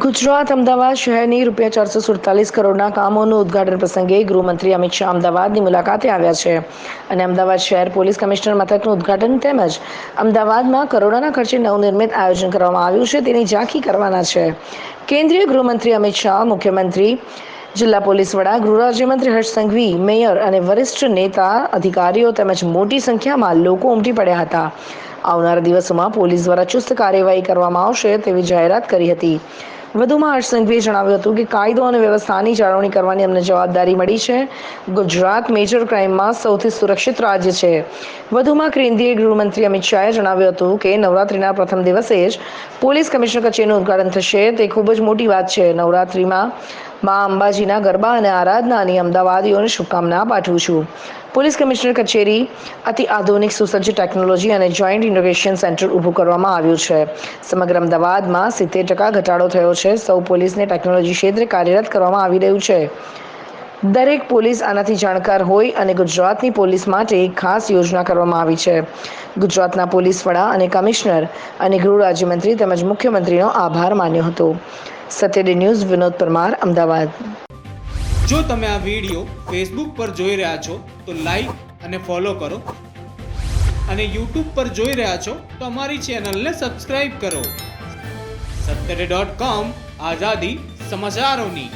ગુજરાત અમદાવાદ શહેરની રૂપિયા ચારસો સુડતાલીસ કરોડના કામોનું ઉદ્ઘાટન પ્રસંગે ગૃહમંત્રી અમિત શાહ અમદાવાદની મુલાકાતે આવ્યા છે. અને અમદાવાદ શહેર પોલીસ કમિશનર મથકનું ઉદ્ઘાટન તેમજ અમદાવાદમાં કરોડોના ખર્ચે નવનિર્મિત આયોજન કરવામાં આવ્યું છે તેની ઝાંખી કરવાના છે. કેન્દ્રીય ગૃહમંત્રી અમિત શાહ, મુખ્યમંત્રી, જિલ્લા પોલીસ વડા, ગૃહ રાજ્યમંત્રી હર્ષ સંઘવી, મેયર અને વરિષ્ઠ નેતા, અધિકારીઓ તેમજ મોટી સંખ્યામાં લોકો ઉમટી પડ્યા હતા. આવનારા દિવસોમાં પોલીસ દ્વારા ચુસ્ત કાર્યવાહી કરવામાં આવશે તેવી જાહેરાત કરી હતી. વધુમાં હર્ષ સંઘવીએ જણાવ્યું હતું કે કાયદો અને વ્યવસ્થાની જાળવણી કરવાની અમને જવાબદારી મળી છે. ગુજરાત મેજર ક્રાઇમમાં સૌથી સુરક્ષિત રાજ્ય છે. વધુમાં કેન્દ્રીય ગૃહમંત્રી અમિત શાહે જણાવ્યું હતું કે નવરાત્રિના પ્રથમ દિવસે જ પોલીસ કમિશનર કચેરીનું ઉદ્ઘાટન થશે. તે ખૂબ જ મોટી વાત છે. નવરાત્રિમાં મા અંબાજીના ગરબા અને આરાધનાની અમદાવાદીઓને શુભકામના પાઠવું છું. પોલીસ કમિશનર કચેરી અતિ આધુનિક સુસજ્જ ટેકનોલોજી અને જોઈન્ટ ઇનોવેશન સેન્ટર ઊભું કરવામાં આવ્યું છે. સમગ્ર અમદાવાદમાં સિત્તેર ટકા ઘટાડો થયો છે. સૌ પોલીસને ટેકનોલોજી ક્ષેત્રે કાર્યરત કરવામાં આવી રહ્યું છે. દરેક પોલીસ આનાથી જાણકાર હોય અને ગુજરાતની પોલીસ માટે એક ખાસ યોજના કરવામાં આવી છે. ગુજરાતના પોલીસ વડા અને કમિશનર અને ગૃહ રાજ્યમંત્રી તેમજ મુખ્યમંત્રીનો આભાર માન્યો હતો. સત્યડે ન્યૂઝ વિનોદ પરમાર, અમદાવાદ. જો તમે આ વીડિયો ફેસબુક પર જોઈ રહ્યા છો, તો લાઈક અને ફોલો કરો. અને યુટ્યુબ પર જોઈ રહ્યા છો, તો અમારી ચેનલને સબસ્ક્રાઇબ કરો. સત્તરે ડોટ કોમ આઝાદી સમાચારોની.